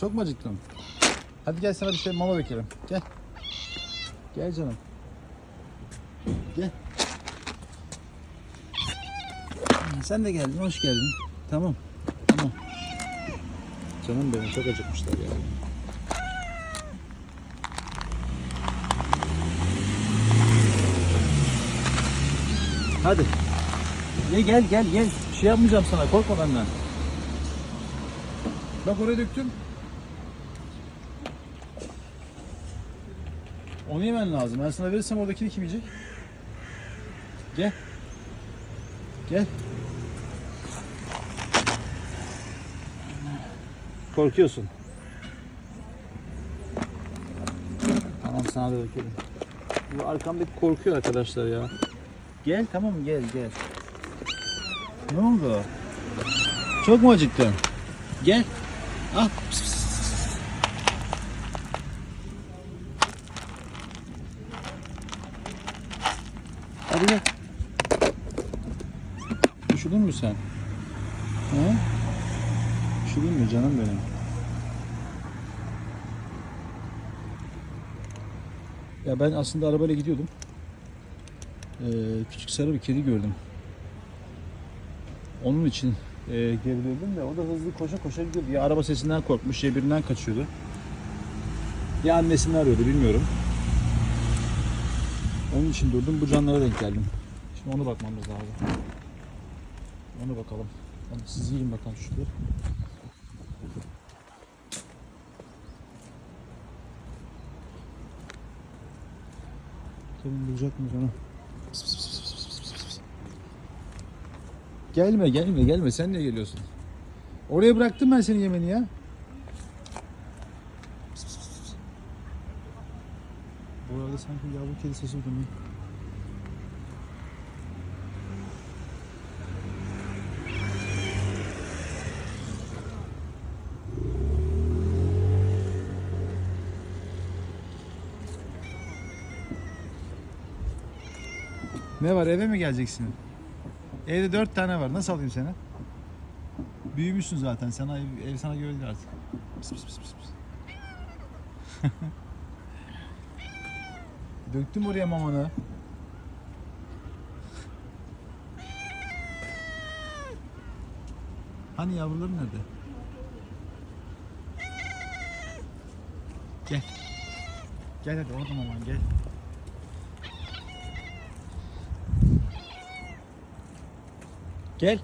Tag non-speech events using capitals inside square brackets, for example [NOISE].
Çok mu acıktın? Hadi gel sana bir şey mama dökelim. Gel. Gel canım. Gel. Sen de geldin, hoş geldin. Tamam. Tamam. Canım benim çok acıkmışlar ya. Hadi. Ye gel gel gel. Bir şey yapmayacağım sana. Korkma benden. Bak oraya döktüm. Onu yemen lazım. Ben sana verirsem oradakini kim yiyecek? Gel. Gel. Korkuyorsun. Tamam sana da dökelim. Bu arkamdaki korkuyor arkadaşlar ya. Gel tamam gel gel. Ne oldu? Çok mu acıktın? Gel. Al. Pıs, pıs, pıs. Hadi gel. Üşüdün mü sen? He? Üşüdün mü canım benim? Ya ben aslında arabayla gidiyordum. Ee, küçük sarı bir kedi gördüm. Onun için e, geriliyordum da o da hızlı koşa koşa gidiyordu. Ya araba sesinden korkmuş ya birinden kaçıyordu. Ya annesini arıyordu bilmiyorum. Onun için durdum bu canlara denk geldim. Şimdi onu bakmamız lazım. Onu bakalım. Onu siz yiyin bakalım şurada. Bakalım bulacak mı onu? Gelme gelme gelme sen niye geliyorsun? Oraya bıraktım ben senin yemeni ya. Pıs pıs pıs pıs. Bu arada sanki yavru kedi sesi duyuyorum. Ne var eve mi geleceksin? Evde dört tane var. Nasıl alayım seni? Büyümüşsün zaten. Sana ev, ev sana göre artık. Pıs pıs pıs pıs. [LAUGHS] Döktüm oraya mamanı. Hani yavruların nerede? Gel. Gel hadi orada maman gel. Gel.